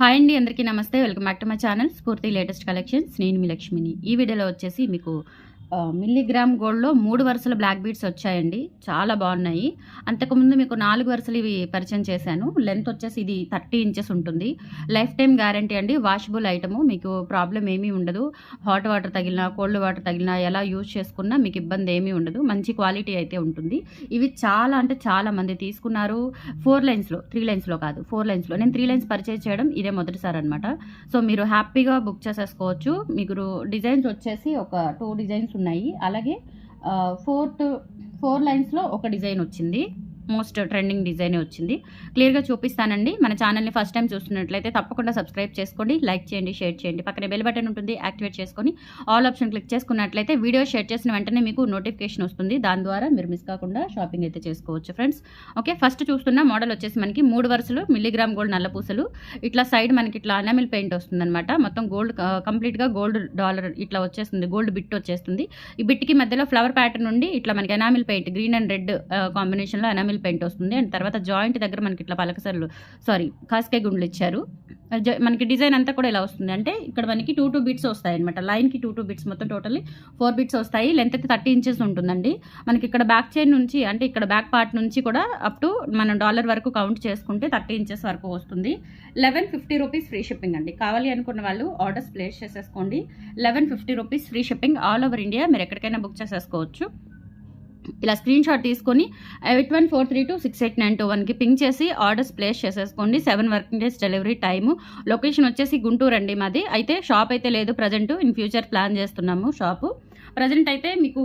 Hi అండి అందరికీ నమస్తే. Welcome back to my channel Spoorthi latest collections. నేను మీ లక్ష్మిని. ఈ వీడియోలో వచ్చేసి మీకు మిల్లీగ్రామ్ గోల్డ్లో మూడు వరుసల బ్లాక్ బీడ్స్ వచ్చాయండి. చాలా బాగున్నాయి. అంతకుముందు మీకు నాలుగు వరుసలు ఇవి పరిచయం చేశాను. లెంత్ వచ్చేసి ఇది థర్టీ ఇంచెస్ ఉంటుంది. లైఫ్ టైం గ్యారంటీ అండి. Washable item. మీకు ప్రాబ్లం ఏమీ ఉండదు. హాట్ వాటర్ తగిలినా కోల్డ్ వాటర్ తగిలినా ఎలా యూజ్ చేసుకున్నా మీకు ఇబ్బంది ఏమీ ఉండదు. మంచి క్వాలిటీ అయితే ఉంటుంది. ఇవి చాలా అంటే చాలా మంది తీసుకున్నారు. ఫోర్ లైన్స్లో త్రీ లైన్స్లో కాదు. ఫోర్ లైన్స్లో. నేను త్రీ లైన్స్ పర్చేజ్ చేయడం ఇదే మొదటిసారి అనమాట సో మీరు హ్యాపీగా బుక్ చేసేసుకోవచ్చు. మీకు డిజైన్స్ వచ్చేసి ఒక టూ డిజైన్స్ ఉన్నాయి. అలాగే ఫోర్త్ ఫోర్ లైన్స్లో ఒక డిజైన్ వచ్చింది. మోస్ట్ ట్రెండింగ్ డిజైన్ వచ్చింది. క్లియర్గా చూపిస్తానండి. మన ఛానల్ని ఫస్ట్ టైం చూస్తున్నట్లయితే తప్పకుండా సబ్స్క్రైబ్ చేసుకోండి లైక్ చేయండి షేర్ చేయండి. పక్కన బెల్ బటన్ ఉంటుంది యాక్టివేట్ చేసుకొని ఆల్ ఆప్షన్ క్లిక్ చేసుకున్నట్లయితే వీడియో షేర్ చేసిన వెంటనే మీకు నోటిఫికేషన్ వస్తుంది. దాని ద్వారా మీరు మిస్ కాకుండా షాపింగ్ అయితే చేసుకోవచ్చు ఫ్రెండ్స్. ఓకే ఫస్ట్ చూస్తున్న మోడల్ వచ్చేసి మనకి మూడు వరుసలు మిల్లీగ్రామ్ గోల్డ్ నల్ల పూసలు. ఇట్లా సైడ్ మనకి ఇట్లా అనామిల్ పెయింట్ వస్తుందన్నమాట. మొత్తం గోల్డ్ కంప్లీట్గా గోల్డ్ డాలర్ ఇట్లా వచ్చేస్తుంది గోల్డ్ బిట్ వచ్చేస్తుంది. ఈ బిట్కి మధ్యలో ఫ్లవర్ ప్యాటర్న్ నుండి ఇట్లా మనకి enamel paint green and red కాంబినేషన్లో అనామిల్ పెయింట్ వస్తుంది. అండ్ తర్వాత జాయింట్ దగ్గర మనకి ఇట్లా పలకసర్లు సారీ కాస్కాయ గుండ్లు ఇచ్చారు. మనకి డిజైన్ అంతా కూడా ఇలా వస్తుంది అంటే ఇక్కడ మనకి టూ టూ బిట్స్ వస్తాయి అనమాట లైన్కి టూ టూ బిట్స్ మొత్తం టోటల్లీ ఫోర్ బిట్స్ వస్తాయి. లెంత్ అయితే థర్టీ ఇంచెస్ ఉంటుందండి. మనకి ఇక్కడ బ్యాక్ చైన్ నుంచి అంటే ఇక్కడ బ్యాక్ పార్ట్ నుంచి కూడా అప్ టు మనం డాలర్ వరకు కౌంట్ చేసుకుంటే థర్టీ ఇంచెస్ వరకు వస్తుంది. Eleven fifty rupees free shipping అండి. కావాలి అనుకున్న వాళ్ళు ఆర్డర్స్ ప్లేస్ చేసేసుకోండి. Eleven fifty rupees free shipping all over India. మీరు ఎక్కడికైనా బుక్ చేసేసుకోవచ్చు. ఇలా స్క్రీన్ షాట్ తీసుకొని eight one four three two six eight nine two వన్కి పింక్ చేసి ఆర్డర్స్ ప్లేస్ చేసేసుకోండి. Seven working days delivery time location వచ్చేసి గుంటూరు అండి మాది. అయితే షాప్ అయితే లేదు ప్రజెంట్ ఇన్ ఫ్యూచర్ ప్లాన్ చేస్తున్నాము షాపు ప్రజెంట్ అయితే మీకు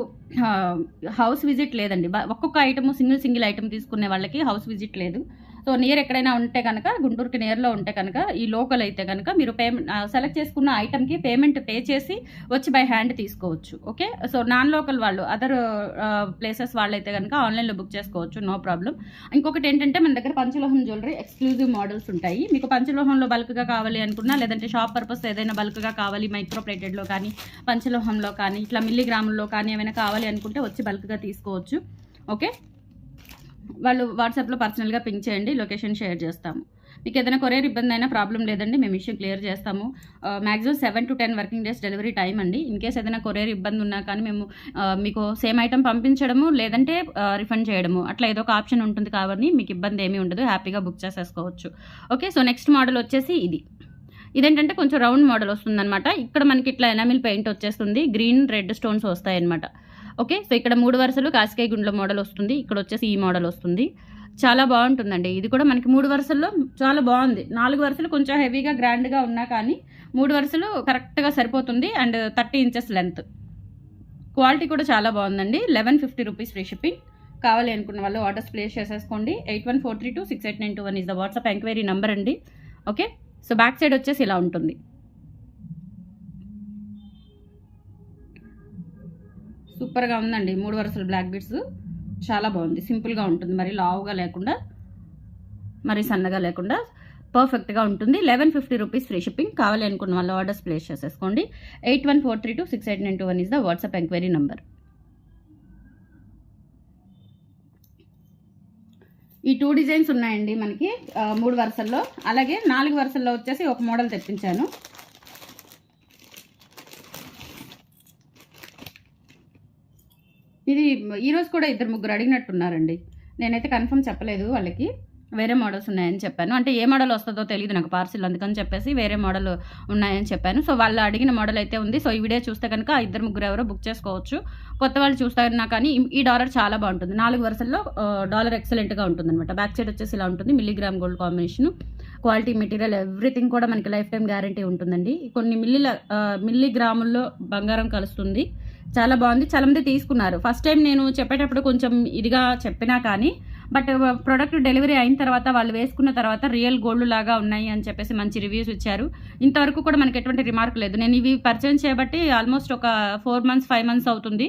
హౌస్ విజిట్ లేదండి. ఒక్కొక్క ఐటమ్ సింగిల్ సింగిల్ ఐటమ్ తీసుకునే వాళ్ళకి హౌస్ విజిట్ లేదు. సో నియర్ ఎక్కడైనా ఉంటే కనుక గుంటూరుకి నియర్లో ఉంటే కనుక ఈ లోకల్ అయితే కనుక మీరు పేమెంట్ సెలెక్ట్ చేసుకున్న ఐటమ్కి పేమెంట్ పే చేసి వచ్చి బై హ్యాండ్ తీసుకోవచ్చు. ఓకే సో నాన్ లోకల్ వాళ్ళు అదర్ ప్లేసెస్ వాళ్ళైతే కనుక ఆన్లైన్లో బుక్ చేసుకోవచ్చు నో ప్రాబ్లం ఇంకొకటి ఏంటంటే మన దగ్గర పంచలోహం జ్యువెలరీ ఎక్స్క్లూజివ్ మోడల్స్ ఉంటాయి. మీకు పంచలోహంలో బల్క్గా కావాలి అనుకున్నా లేదంటే షాప్ పర్పస్ ఏదైనా బల్క్గా కావాలి మైక్రో ప్లేటెడ్లో కానీ పంచలోహంలో కానీ ఇట్లా మిల్లీగ్రాముల్లో కానీ ఏమైనా కావాలి అనుకుంటే వచ్చి బల్క్గా తీసుకోవచ్చు. ఓకే వాళ్ళు వాట్సాప్లో పర్సనల్గా పింక్ చేయండి లొకేషన్ షేర్ చేస్తాము. మీకు ఏదైనా కొరియర్ ఇబ్బంది అయినా ప్రాబ్లం లేదండి మేము ఇష్యూ క్లియర్ చేస్తాము. Maximum seven to ten working days delivery time అండి. ఇన్ కేస్ ఏదైనా కొరియర్ ఇబ్బంది ఉన్నా కానీ మేము మీకు సేమ్ ఐటమ్ పంపించడము లేదంటే రిఫండ్ చేయడము. అట్లా ఏదో ఒక ఆప్షన్ ఉంటుంది కాబట్టి మీకు ఇబ్బంది ఏమీ ఉండదు హ్యాపీగా బుక్ చేసేసుకోవచ్చు. ఓకే సో నెక్స్ట్ మోడల్ వచ్చేసి ఇది. ఇదేంటంటే కొంచెం రౌండ్ మోడల్ వస్తుందన్నమాట. ఇక్కడ మనకి ఇట్లా ఎనామిల్ పెయింట్ వచ్చేస్తుంది గ్రీన్ రెడ్ స్టోన్స్ వస్తాయన్నమాట. ఓకే? సో ఇక్కడ మూడు వరుసలు కాసికాయ గుండ్ల మోడల్ వస్తుంది. ఇక్కడ వచ్చేసి ఈ మోడల్ వస్తుంది. చాలా బాగుంటుందండి. ఇది కూడా మనకి మూడు వరుసల్లో చాలా బాగుంది. నాలుగు వరుసలు కొంచెం హెవీగా గ్రాండ్గా ఉన్నా కానీ మూడు వరుసలు కరెక్ట్గా సరిపోతుంది and thirty inches length. Quality కూడా చాలా బాగుందండి. Eleven fifty rupees free shipping. కావాలి అనుకున్న వాళ్ళు ఆర్డర్స్ ప్లేస్ చేసేసుకోండి. Eight one four three two six eight nine two one is the WhatsApp enquiry number అండి. ఓకే? సో బ్యాక్ సైడ్ వచ్చేసి ఇలా ఉంటుంది. సూపర్గా ఉందండి. మూడు వరుసలు బ్లాక్ బీడ్స్ చాలా బాగుంది. సింపుల్గా ఉంటుంది. మరి లావుగా లేకుండా మరి సన్నగా లేకుండా పర్ఫెక్ట్గా ఉంటుంది. Eleven fifty rupees free shipping కావాలి అనుకున్న వాళ్ళు ఆర్డర్స్ ప్లేస్ చేసేసుకోండి. Eight one four three two six eight nine two one is the WhatsApp enquiry number ఈ టూ డిజైన్స్ ఉన్నాయండి మనకి. మూడు వరుసల్లో. అలాగే నాలుగు వరుసల్లో వచ్చేసి ఒక మోడల్ తెప్పించాను. ఇది ఈరోజు కూడా ఇద్దరు ముగ్గురు అడిగినట్టున్నారండి. నేనైతే కన్ఫర్మ్ చెప్పలేదు వాళ్ళకి. వేరే మోడల్స్ ఉన్నాయని చెప్పాను. అంటే ఏ మోడల్ వస్తుందో తెలియదు నాకు పార్సిల్ అందుకని చెప్పేసి వేరే మోడల్ ఉన్నాయని చెప్పాను. సో వాళ్ళు అడిగిన మోడల్ అయితే ఉంది. సో ఈ వీడియో చూస్తే కనుక ఇద్దరు ముగ్గురు ఎవరో బుక్ చేసుకోవచ్చు. కొత్త వాళ్ళు చూస్తారన్నా కానీ ఈ- ఈ డాలర్ చాలా బాగుంటుంది. నాలుగు వరుసల్లో డాలర్ ఎక్సలెంట్గా ఉంటుంది అనమాట బ్యాక్ సైడ్ వచ్చేసి ఇలా ఉంటుంది. Milligram gold combination quality material everything కూడా మనకి లైఫ్ టైం గ్యారంటీ ఉంటుందండి. కొన్ని మిల్లీల మిల్లీగ్రాముల్లో మిల్లీ బంగారం కలుస్తుంది. చాలా బాగుంది. చాలా మంది తీసుకున్నారు. ఫస్ట్ టైం నేను చెప్పేటప్పుడు కొంచెం ఇదిగా చెప్పినా కానీ బట్ ప్రోడక్ట్ డెలివరీ అయిన తర్వాత వాళ్ళు వేసుకున్న తర్వాత రియల్ గోల్డ్ లాగా ఉన్నాయి అని చెప్పేసి మంచి రివ్యూస్ ఇచ్చారు. ఇంతవరకు కూడా మనకి ఎటువంటి రిమార్క్ లేదు. నేను ఇవి పర్చేజ్ చేయబట్టి ఆల్మోస్ట్ ఒక ఫోర్ మంత్స్ ఫైవ్ మంత్స్ అవుతుంది.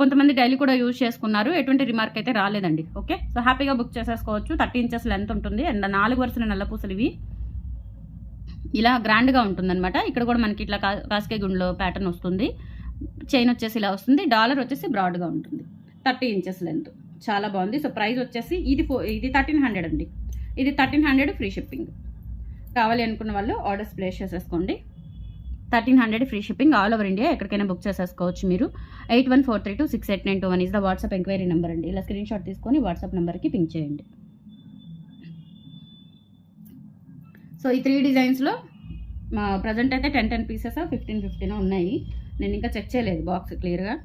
కొంతమంది డైలీ కూడా యూజ్ చేసుకున్నారు. ఎటువంటి రిమార్క్ అయితే రాలేదండి. ఓకే సో హ్యాపీగా బుక్ చేసేసుకోవచ్చు. థర్టీ ఇంచెస్ లెంత్ ఉంటుంది. అండ్ నాలుగు వరుసల నల్లపూసలు ఇవి. ఇలా గ్రాండ్గా ఉంటుందన్నమాట. ఇక్కడ కూడా మనకి ఇట్లా కా కాస్కే గుండ్లో ప్యాటర్న్ వస్తుంది. చైన్ వచ్చేసి ఇలా వస్తుంది డాలర్ వచ్చేసి బ్రాడ్గా ఉంటుంది. Thirty inches length. చాలా బాగుంది. సో ప్రైస్ వచ్చేసి ఇది ఇది థర్టీన్ హండ్రెడ్ అండి. ఇది థర్టీన్ హండ్రెడ్ ఫ్రీ షిప్పింగ్. కావాలి అనుకున్న వాళ్ళు ఆర్డర్స్ ప్లేస్ చేసేసుకోండి. Thirteen hundred free shipping all over India ఎక్కడికైనా బుక్ చేసేసుకోవచ్చు మీరు. Eight one four three two six eight nine two one is the WhatsApp enquiry number అండి. ఇలా స్క్రీన్ షాట్ తీసుకొని వాట్సాప్ నెంబర్కి పింక్ చేయండి. సో ఈ త్రీ డిజైన్స్లో మా ప్రజెంట్ అయితే ten ten pieces fifteen fifteen ఉన్నాయి. నేను ఇంకా చెక్ చేయలేదు బాక్స్ క్లియర్గా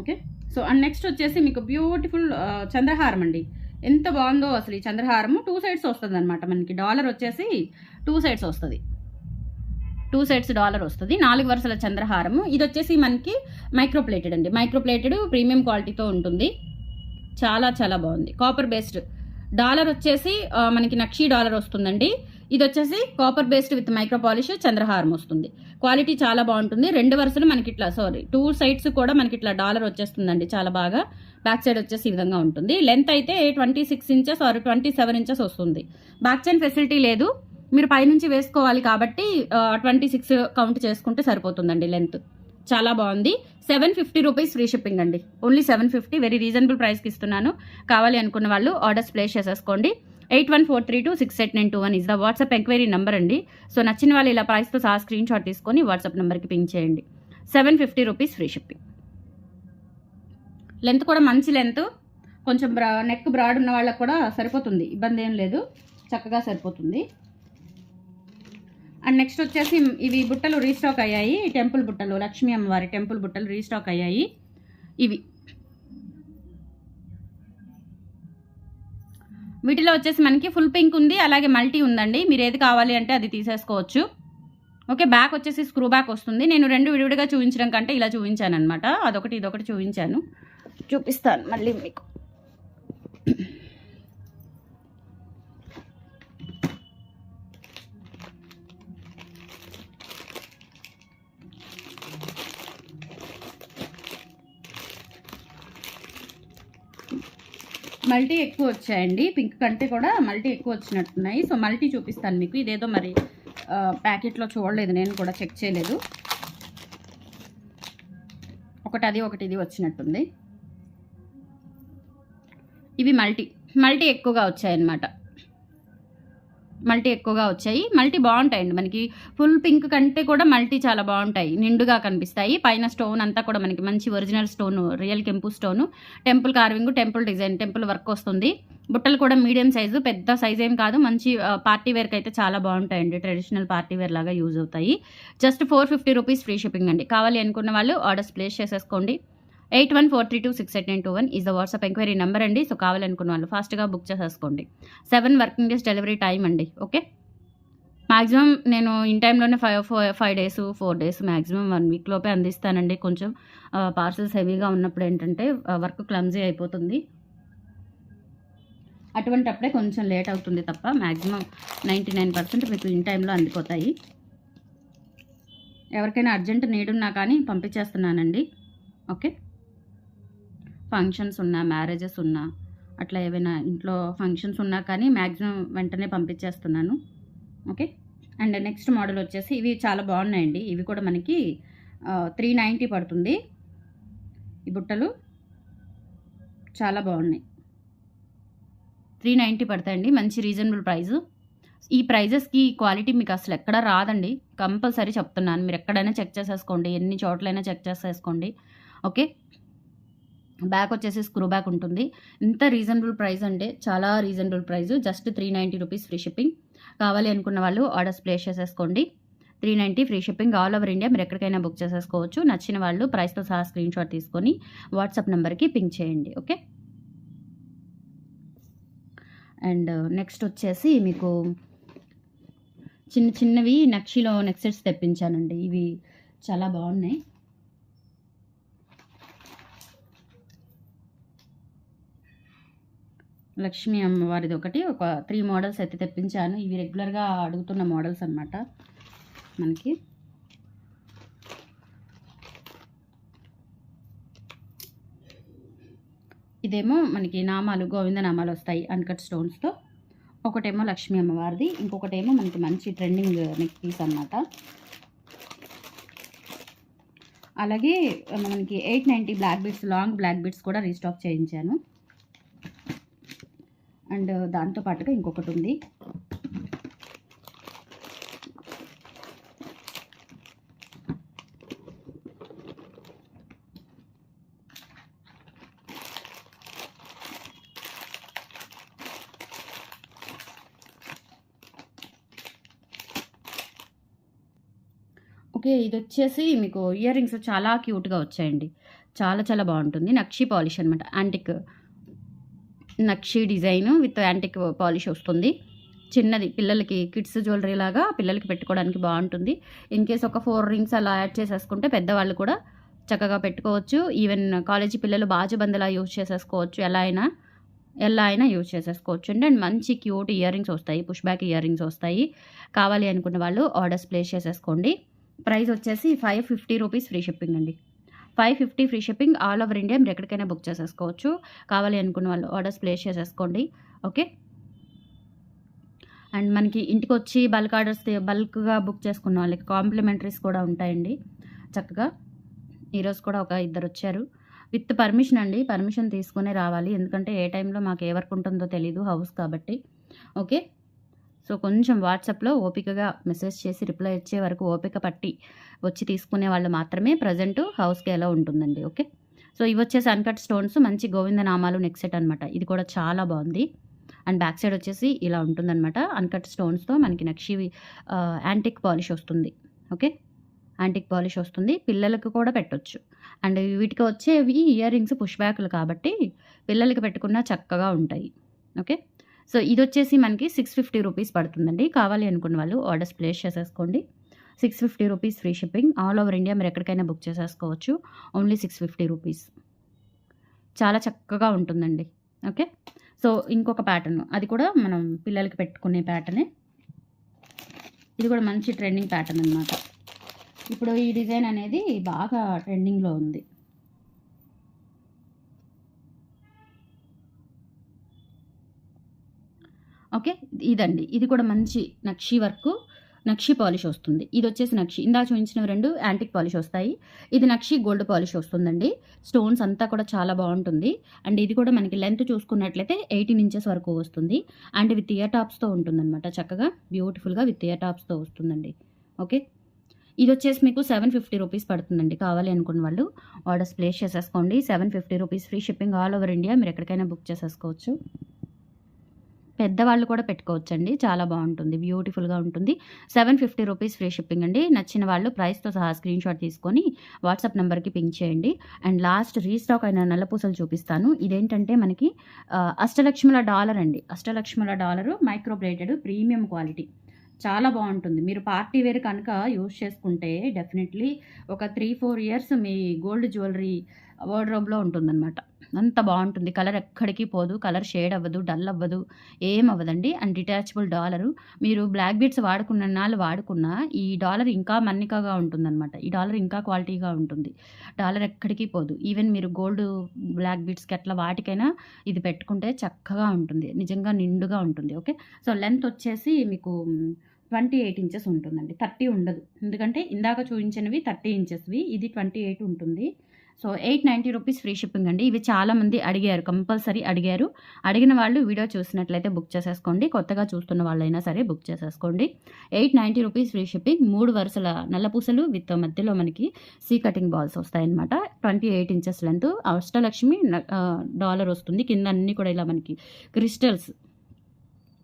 ఓకే సో అండ్ నెక్స్ట్ వచ్చేసి మీకు బ్యూటిఫుల్ uh, చంద్రహారం అండి. ఎంత బాగుందో అసలు ఈ చంద్రహారము. టూ సైడ్స్ వస్తుంది అనమాట మనకి. డాలర్ వచ్చేసి టూ సైడ్స్ వస్తుంది. టూ సైడ్స్ డాలర్ వస్తుంది. నాలుగు వరుసల చంద్రహారము. ఇది వచ్చేసి మనకి మైక్రోప్లేటెడ్ అండి. మైక్రోప్లేటెడ్ ప్రీమియం క్వాలిటీతో ఉంటుంది. చాలా చాలా బాగుంది. కాపర్ బేస్డ్ డాలర్ వచ్చేసి uh, మనకి నక్షీ డాలర్ వస్తుందండి. ఇది వచ్చేసి copper based with micro polish చంద్రహారం వస్తుంది. క్వాలిటీ చాలా బాగుంటుంది. రెండు వరుసలు మనకి ఇట్లా సారీ టూ సైడ్స్ కూడా మనకి ఇట్లా డాలర్ వచ్చేస్తుందండి చాలా బాగా. బ్యాక్ సైడ్ వచ్చేసి ఈ విధంగా ఉంటుంది. లెంత్ అయితే twenty six inches or twenty seven inches వస్తుంది. బ్యాక్ చైన్ ఫెసిలిటీ లేదు. మీరు పైనుంచి వేసుకోవాలి కాబట్టి ట్వంటీ సిక్స్ కౌంట్ చేసుకుంటే సరిపోతుందండి లెంత్ చాలా బాగుంది. Seven fifty rupees free shipping అండి. Only seven fifty very reasonable ప్రైస్కి ఇస్తున్నాను. కావాలి అనుకున్న వాళ్ళు ఆర్డర్స్ ప్లేస్ చేసేసుకోండి. Eight one four three two six eight nine two one is the WhatsApp enquiry number అండి. సో నచ్చిన వాళ్ళు ఇలా ప్రైస్తో సహా స్క్రీన్ షాట్ తీసుకొని వాట్సాప్ నెంబర్కి పింక్ చేయండి. Seven fifty rupees free shipping length కూడా మంచి లెంత్ కొంచెం బ్రా నెక్ బ్రాడ్ ఉన్న వాళ్ళకి కూడా సరిపోతుంది. ఇబ్బంది ఏం లేదు. చక్కగా సరిపోతుంది. అండ్ నెక్స్ట్ వచ్చేసి ఇవి బుట్టలు రీస్టాక్ అయ్యాయి. టెంపుల్ బుట్టలు లక్ష్మీ అమ్మవారి టెంపుల్ బుట్టలు రీస్టాక్ అయ్యాయి. ఇవి వీటిలో వచ్చేసి మనకి ఫుల్ పింక్ ఉంది అలాగే మల్టీ ఉందండి. మీరు ఏది కావాలి అంటే అది తీసేసుకోవచ్చు. ఓకే బ్యాక్ వచ్చేసి స్క్రూ బ్యాక్ వస్తుంది. నేను రెండు విడివిడిగా చూపించడం కంటే ఇలా చూపించాను అనమాట అదొకటి ఇదొకటి చూపించాను. చూపిస్తాను మళ్ళీ మీకు. మల్టీ ఎక్కువ వచ్చాయండి. పింక్ కంటే కూడా మల్టీ ఎక్కువ వచ్చినట్టున్నాయి. సో మల్టీ చూపిస్తాను మీకు. ఇదేదో మరి ప్యాకెట్లో చూడలేదు. నేను కూడా చెక్ చేయలేదు. ఒకటి అది ఒకటి ఇది వచ్చినట్టుంది. ఇవి మల్టీ. మల్టీ ఎక్కువగా వచ్చాయన్నమాట. మల్టీ ఎక్కువగా వచ్చాయి. మల్టీ బాగుంటాయండి. మనకి ఫుల్ పింక్ కంటే కూడా మల్టీ చాలా బాగుంటాయి. నిండుగా కనిపిస్తాయి. పైన స్టోన్ అంతా కూడా మనకి మంచి ఒరిజినల్ స్టోన్ రియల్ కెంపు stone. Temple carving temple design temple work వస్తుంది. బుట్టలు కూడా మీడియం సైజు పెద్ద సైజ్ ఏం కాదు. మంచి పార్టీ వేర్కి అయితే చాలా బాగుంటాయండి. ట్రెడిషనల్ పార్టీ వేర్ లాగా యూజ్ అవుతాయి. Just four fifty rupees free shipping అండి. కావాలి అనుకున్న వాళ్ళు ఆర్డర్స్ ప్లేస్ చేసేసుకోండి. Eight one four three two six eight nine two one is the WhatsApp enquiry number అండి. సో కావాలనుకున్న వాళ్ళు ఫాస్ట్గా బుక్ చేసేసుకోండి. Seven working days delivery time అండి. ఓకే మ్యాక్సిమం నేను ఇన్ టైంలోనే five four five days four days maximum one week లోపే అందిస్తానండి. కొంచెం పార్సల్స్ హెవీగా ఉన్నప్పుడు ఏంటంటే వర్క్ క్లమ్జీ అయిపోతుంది. అటువంటప్పుడే కొంచెం లేట్ అవుతుంది తప్ప మ్యాక్సిమం నైంటీ నైన్ పర్సెంట్ మీకు ఇన్ టైంలో అందిపోతాయి. ఎవరికైనా అర్జెంట్ నీడున్నా ఉన్నా కానీ పంపించేస్తున్నానండి. ఓకే ఫంక్షన్స్ ఉన్నా మ్యారేజెస్ ఉన్నా అట్లా ఏవైనా ఇంట్లో ఫంక్షన్స్ ఉన్నా కానీ మ్యాక్సిమం వెంటనే పంపించేస్తున్నాను. ఓకే? అండ్ నెక్స్ట్ మోడల్ వచ్చేసి ఇవి చాలా బాగున్నాయండి. ఇవి కూడా మనకి త్రీ నైంటీ పడుతుంది. ఈ బుట్టలు చాలా బాగున్నాయి. త్రీ నైంటీ పడతాయండి. మంచి రీజనబుల్ ప్రైస్ ఈ ప్రైజెస్కి క్వాలిటీ మీకు అసలు ఎక్కడ రాదండి. కంపల్సరీ చెప్తున్నాను. మీరు ఎక్కడైనా చెక్ చేసేసుకోండి. ఎన్ని చోట్లైనా చెక్ చేసేసుకోండి. ఓకే? బ్యాక్ వచ్చేసి స్క్రూ బ్యాక్ ఉంటుంది. ఇంత రీజనబుల్ ప్రైస్ అంటే చాలా reasonable price just three ninety rupees free shipping కావాలి అనుకున్న వాళ్ళు ఆర్డర్స్ ప్లేస్ చేసేసుకోండి. Three ninety free shipping all over India మీరు ఎక్కడికైనా బుక్ చేసేసుకోవచ్చు. నచ్చిన వాళ్ళు ప్రైస్తో సహా స్క్రీన్ షాట్ తీసుకొని వాట్సాప్ నెంబర్కి పింక్ చేయండి. ఓకే అండ్ నెక్స్ట్ వచ్చేసి మీకు చిన్న చిన్నవి నక్షిలో నెక్సెట్స్ తెప్పించానండి. ఇవి చాలా బాగున్నాయి. లక్ష్మీ అమ్మవారిది ఒకటి. ఒక త్రీ మోడల్స్ అయితే తెప్పించాను. ఇవి రెగ్యులర్గా అడుగుతున్న మోడల్స్ అన్నమాట మనకి. ఇదేమో మనకి నామాలు గోవింద నామాలు వస్తాయి అన్కట్ స్టోన్స్తో ఒకటేమో లక్ష్మీ అమ్మవారిది. ఇంకొకటేమో మనకి మంచి ట్రెండింగ్ నెక్ పీస్ అన్నమాట. అలాగే మనకి eight ninety black beads long black beads కూడా రీస్టాక్ చేయించాను. అండ్ దాంతో పాటుగా ఇంకొకటి ఉంది. ఓకే ఇది వచ్చేసి మీకు ఇయర్ రింగ్స్ చాలా క్యూట్గా వచ్చాయండి. చాలా చాలా బాగుంటుంది. నక్షి పాలిష్ అనమాట యాంటిక్ నక్షి డిజైన్ విత్ యాంటిక్ పాలిష్ వస్తుంది. చిన్నది పిల్లలకి కిడ్స్ జ్యువెలరీ లాగా పిల్లలకి పెట్టుకోవడానికి బాగుంటుంది. ఇన్ కేస్ ఒక ఫోర్ రింగ్స్ అలా యాడ్ చేసేసుకుంటే పెద్దవాళ్ళు కూడా చక్కగా పెట్టుకోవచ్చు. ఈవెన్ కాలేజీ పిల్లలు బాజుబందలా యూజ్ చేసేసుకోవచ్చు. ఎలా అయినా ఎలా అయినా యూజ్ చేసేసుకోవచ్చు. అండి అండ్ మంచి క్యూట్ ఇయర్ రింగ్స్ వస్తాయి. పుష్ బ్యాక్ ఇయర్ రింగ్స్ వస్తాయి. కావాలి అనుకున్న వాళ్ళు ఆర్డర్స్ ప్లేస్ చేసేసుకోండి. ప్రైస్ వచ్చేసి five fifty rupees free shipping అండి. Five fifty free shipping all over India మీరు ఎక్కడికైనా బుక్ చేసేసుకోవచ్చు. కావాలి అనుకున్న వాళ్ళు ఆర్డర్స్ ప్లేస్ చేసేసుకోండి. ఓకే? అండ్ మనకి ఇంటికి వచ్చి బల్క్ ఆర్డర్స్ బల్క్గా బుక్ చేసుకున్న వాళ్ళకి కాంప్లిమెంటరీస్ కూడా ఉంటాయండి. చక్కగా. ఈరోజు కూడా ఒక ఇద్దరు వచ్చారు. విత్ పర్మిషన్ అండి. పర్మిషన్ తీసుకునే రావాలి. ఎందుకంటే ఏ టైంలో మాకు ఏ వర్క్ ఉంటుందో తెలీదు హౌస్ కాబట్టి. ఓకే? సో కొంచెం వాట్సాప్లో ఓపికగా మెసేజ్ చేసి రిప్లై ఇచ్చే వరకు ఓపిక పట్టి వచ్చి తీసుకునే వాళ్ళు మాత్రమే ప్రజెంట్ హౌస్కి ఎలా ఉంటుందండి ఓకే? సో ఇవి వచ్చేసి అన్కట్ స్టోన్స్ మంచి గోవింద నామాలు నెక్ సెట్ అనమాట ఇది కూడా చాలా బాగుంది. అండ్ బ్యాక్ సైడ్ వచ్చేసి ఇలా ఉంటుందన్నమాట. అన్కట్ స్టోన్స్తో మనకి నక్షి యాంటిక్ పాలిష్ వస్తుంది ఓకే? యాంటిక్ పాలిష్ వస్తుంది. పిల్లలకు కూడా పెట్టొచ్చు. అండ్ వీటికి వచ్చేవి ఇయర్ రింగ్స్ పుష్ బ్యాక్లు కాబట్టి పిల్లలకి పెట్టుకున్న చక్కగా ఉంటాయి ఓకే? సో ఇది వచ్చేసి మనకి సిక్స్ ఫిఫ్టీ రూపీస్ పడుతుందండి. కావాలి అనుకున్న వాళ్ళు ఆర్డర్స్ ప్లేస్ చేసేసుకోండి. Six fifty rupees free shipping. All over India మీరు ఎక్కడికైనా బుక్ చేసేసుకోవచ్చు. Only six fifty rupees. చాలా చక్కగా ఉంటుందండి. ఓకే? సో ఇంకొక ప్యాటర్న్. అది కూడా మనం పిల్లలకి పెట్టుకునే ప్యాటర్నే. ఇది కూడా మంచి ట్రెండింగ్ ప్యాటర్న్ అనమాట ఇప్పుడు ఈ డిజైన్ అనేది బాగా ట్రెండింగ్లో ఉంది. ఓకే? ఇదండి. ఇది కూడా మంచి నక్షి వర్క్. నక్షి పాలిష్ వస్తుంది. ఇది వచ్చేసి నక్షి. ఇందా చూపించిన రెండు యాంటిక్ పాలిష్ వస్తాయి. ఇది నక్షి గోల్డ్ పాలిష్ వస్తుందండి. స్టోన్స్ అంతా కూడా చాలా బాగుంటుంది. అండ్ ఇది కూడా మనకి లెంత్ చూసుకున్నట్లయితే ఎయిటీన్ ఇంచెస్ వరకు వస్తుంది. అండ్ విత్ ఇయర్ టాప్స్తో ఉంటుందన్నమాట. చక్కగా బ్యూటిఫుల్గా విత్ ఇయర్ టాప్స్తో వస్తుందండి. ఓకే? ఇది వచ్చేసి మీకు సెవెన్ ఫిఫ్టీ రూపీస్ పడుతుందండి. కావాలి అనుకున్న వాళ్ళు ఆర్డర్స్ ప్లేస్ చేసేసుకోండి. Seven fifty rupees free shipping all over India. మీరు ఎక్కడికైనా బుక్ చేసేసుకోవచ్చు. పెద్దవాళ్ళు కూడా పెట్టుకోవచ్చండి. చాలా బాగుంటుంది. బ్యూటిఫుల్గా ఉంటుంది. Seven fifty rupees free shipping అండి. నచ్చిన వాళ్ళు ప్రైస్తో సహా స్క్రీన్ షాట్ తీసుకొని వాట్సాప్ నెంబర్కి పింక్ చేయండి. అండ్ లాస్ట్ రీస్టాక్ అయిన నల్లపూసలు చూపిస్తాను. ఇదేంటంటే మనకి అష్టలక్ష్ముల డాలర్ అండి. అష్టలక్ష్ముల dollar micro plated premium quality. చాలా బాగుంటుంది. మీరు పార్టీ వేర్ కనుక యూజ్ చేసుకుంటే డెఫినెట్లీ ఒక త్రీ ఫోర్ ఇయర్స్ మీ గోల్డ్ జ్యువెలరీ వార్డ్రోబ్లో ఉంటుందన్నమాట. అంత బాగుంటుంది. కలర్ ఎక్కడికి పోదు. కలర్ షేడ్ అవ్వదు డల్ అవ్వదు ఏం అవ్వదండి. And detachable dollar. మీరు బ్లాక్ బీడ్స్ వాడుకున్న నాళ్ళు వాడుకున్నా ఈ డాలర్ ఇంకా మన్నికగా ఉంటుందన్నమాట. ఈ డాలర్ ఇంకా క్వాలిటీగా ఉంటుంది. డాలర్ ఎక్కడికి పోదు. ఈవెన్ మీరు గోల్డ్ బ్లాక్ బీడ్స్కి అట్లా వాటికైనా ఇది పెట్టుకుంటే చక్కగా ఉంటుంది. నిజంగా నిండుగా ఉంటుంది. ఓకే? సో లెంత్ వచ్చేసి మీకు ట్వంటీ ఎయిట్ ఇంచెస్ ఉంటుందండి. థర్టీ ఉండదు. ఎందుకంటే ఇందాక చూపించినవి థర్టీ ఇంచెస్వి. ఇది ట్వంటీ ఎయిట్ ఉంటుంది. So eight ninety rupees free shipping అండి. ఇవి చాలామంది అడిగారు కంపల్సరీ అడిగారు. అడిగిన వాళ్ళు వీడియో చూసినట్లయితే బుక్ చేసేసుకోండి. కొత్తగా చూస్తున్న వాళ్ళైనా సరే బుక్ చేసేసుకోండి. Eight ninety rupees free shipping మూడు వరుసల నల్లపూసలు విత్ మధ్యలో మనకి సీ కటింగ్ బాల్స్ వస్తాయన్నమాట. Twenty eight inches length Ashtalakshmi dollar వస్తుంది. కింద అన్నీ కూడా ఇలా మనకి క్రిస్టల్స్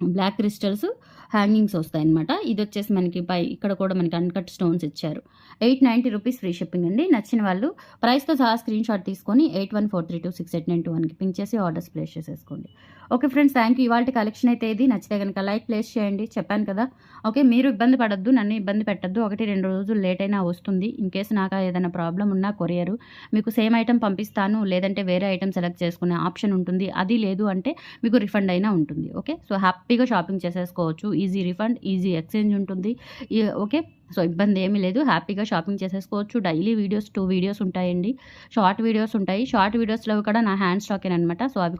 బ్లాక్ క్రిస్టల్స్ హ్యాంగింగ్స్ వస్తాయన్నమాట. ఇది వచ్చేసి మనకి పై ఇక్కడ కూడా మనకి అన్కట్ స్టోన్స్ ఇచ్చారు. Eight ninety rupees free shipping అండి. నచ్చిన వాళ్ళు ప్రైస్తో సహా స్క్రీన్ షాట్ తీసుకొని eight one four three two six eight nine two వన్కి పింక్ చేసి ఆర్డర్స్ ప్లేస్ చేసేసుకోండి. ఓకే ఫ్రెండ్స్ థ్యాంక్ యూ ఇవాళ కలెక్షన్ అయితే ఇది నచ్చితే కనుక లైక్ ప్లేస్ చేయండి. చెప్పాను కదా. ఓకే మీరు ఇబ్బంది పడద్దు నన్ను ఇబ్బంది పెట్టద్దు. ఒకటి రెండు రోజులు లేట్ అయినా వస్తుంది. ఇన్ కేసు నాకు ఏదైనా ప్రాబ్లం ఉన్నా కొరియర్ మీకు సేమ్ ఐటమ్ పంపిస్తాను. లేదంటే వేరే ఐటమ్ సెలెక్ట్ చేసుకునే ఆప్షన్ ఉంటుంది. అది లేదు అంటే మీకు రిఫండ్ అయినా ఉంటుంది. ఓకే సో హ్యాపీగా షాపింగ్ చేసేసుకోవచ్చు. ఈజీ రిఫండ్ ఈజీ ఎక్స్చేంజ్ ఉంటుంది. ఈ- ఓకే సో ఇబ్బంది ఏమీ లేదు. హ్యాపీగా షాపింగ్ చేసేసుకోవచ్చు. డైలీ వీడియోస్ టూ వీడియోస్ ఉంటాయండి. షార్ట్ వీడియోస్ ఉంటాయి. షార్ట్ వీడియోస్లో కూడా నా హ్యాండ్ స్టాక్ అనమాట సో అవి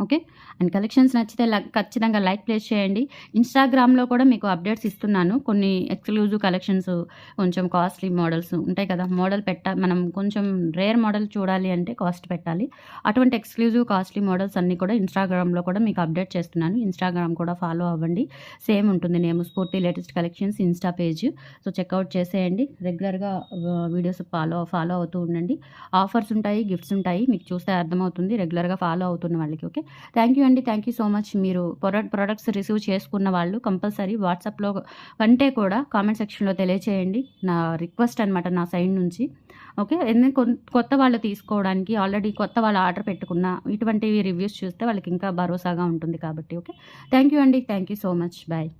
ఓకే? అండ్ కలెక్షన్స్ నచ్చితే లైక్ ఖచ్చితంగా లైక్ ప్లేస్ చేయండి. ఇన్స్టాగ్రామ్లో కూడా మీకు అప్డేట్స్ ఇస్తున్నాను. కొన్ని ఎక్స్క్లూజివ్ కలెక్షన్స్ కొంచెం కాస్ట్లీ మోడల్స్ ఉంటాయి కదా? మోడల్ పెట్ట మనం కొంచెం రేర్ మోడల్ చూడాలి అంటే కాస్ట్ పెట్టాలి. అటువంటి ఎక్స్క్లూజివ్ కాస్ట్లీ మోడల్స్ అన్నీ కూడా ఇన్స్టాగ్రామ్లో కూడా మీకు అప్డేట్ చేస్తున్నాను. ఇన్స్టాగ్రామ్ కూడా ఫాలో అవ్వండి. సేమ్ ఉంటుంది. Name Spoorthi latest collections Insta page. So check out చేసేయండి. రెగ్యులర్గా వీడియోస్ ఫాలో ఫాలో అవుతూ ఉండండి. ఆఫర్స్ ఉంటాయి గిఫ్ట్స్ ఉంటాయి. మీకు చూస్తే అర్థమవుతుంది. రెగ్యులర్గా ఫాలో అవుతున్న వాళ్ళకి ఓకే? థ్యాంక్ యూ అండి. థ్యాంక్ యూ సో మచ్ మీరు ప్రొడక్ట్ ప్రొడక్ట్స్ రిసీవ్ చేసుకున్న వాళ్ళు కంపల్సరీ వాట్సాప్లో కంటే కూడా కామెంట్ సెక్షన్లో తెలియచేయండి. నా రిక్వెస్ట్ అనమాట నా సైడ్ నుంచి. ఓకే ఎందుకంటే కొత్త వాళ్ళు తీసుకోవడానికి ఆల్రెడీ కొత్త వాళ్ళు ఆర్డర్ పెట్టుకున్న ఇటువంటివి రివ్యూస్ చూస్తే వాళ్ళకి ఇంకా భరోసాగా ఉంటుంది కాబట్టి ఓకే థ్యాంక్ యూ అండి. Thank you so much bye